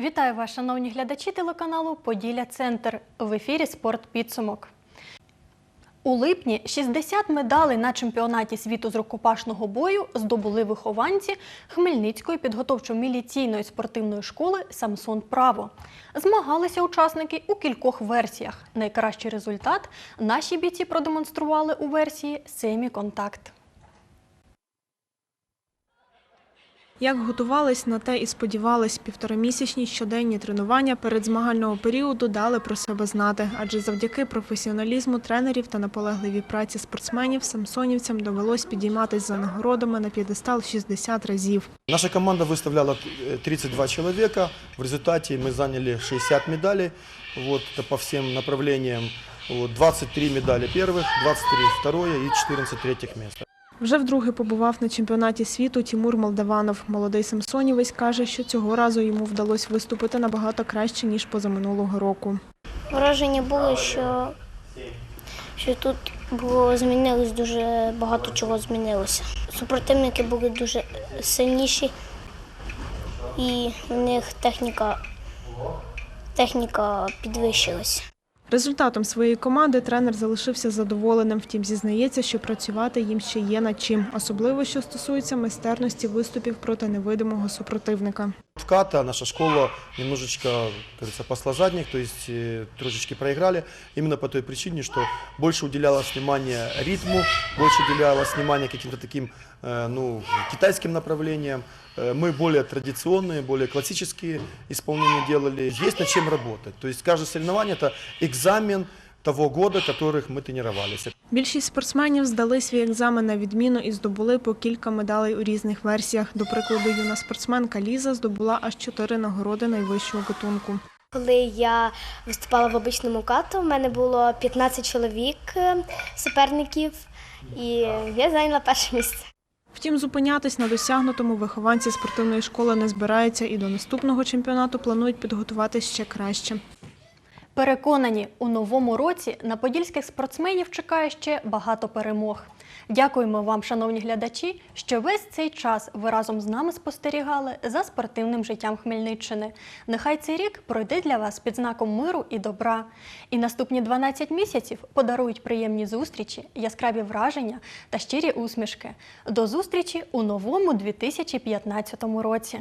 Вітаю вас, шановні глядачі телеканалу Поділля Центр в ефірі Спорт Підсумок. У липні 60 медалей на чемпіонаті світу з рукопашного бою здобули вихованці Хмельницької підготовчо-міліційної спортивної школи Самсон Право. Змагалися учасники у кількох версіях. Найкращий результат наші бійці продемонстрували у версії семі-контакт. Як готувались на те і сподівались, півторамісячні щоденні тренування перед змагального періоду дали про себе знати, адже завдяки професіоналізму тренерів та наполегливій праці спортсменів самсонівцям довелось підійматись за нагородами на п'єдестал 60 разів. Наша команда выставляла э, 32 человека. В результате мы заняли 60 медалей вот, это по всем направлениям. Вот, 23 медали первых, 23 второе и 14 третьих места. Вже вдруге побував на чемпіонаті світу Тімур Молдаванов. Молодий самсонівець каже, що цього разу йому вдалося виступити набагато краще ніж позаминулого року. Враження було, що, що тут було змінилось дуже багато чого змінилося. Супротивники були дуже сильніші, і в них техніка, техніка підвищилась. Результатом своєї команди тренер залишився задоволеним. Втім, зізнається, що працювати їм ще є над чим, особливо що стосується майстерності виступів проти невидимого супротивника. ВКАТа наша школа немножечко, как говорится, пасла задних, то есть э, трошечки проиграли. Именно по той причине, что больше уделялось внимание ритму, больше уделялось внимание каким-то таким э, ну, китайским направлениям. Э, Мы более традиционные, более классические исполнения делали. Есть над чем работать. То есть каждое соревнование – это экзамен того года, которых мы тренировались. Більшість спортсменів здали свій екзамен на відміну і здобули по кілька медалей у різних версіях. До прикладу, юна спортсменка Ліза здобула аж чотири нагороди найвищого гатунку. Коли я виступала в обичному кату, в мене було 15 чоловік е, суперників, і я зайняла перше місце. Втім, зупинятись на досягнутому вихованці спортивної школи не збираються і до наступного чемпіонату планують підготуватись ще краще. Переконані, у новому році на подільських спортсменів чекає ще багато перемог. Дякуємо вам, шановні глядачі, що весь цей час ви разом з нами спостерігали за спортивним життям Хмельниччини. Нехай цей рік пройде для вас під знаком миру і добра. І наступні 12 місяців подарують приємні зустрічі, яскраві враження та щирі усмішки. До зустрічі у новому 2015 році.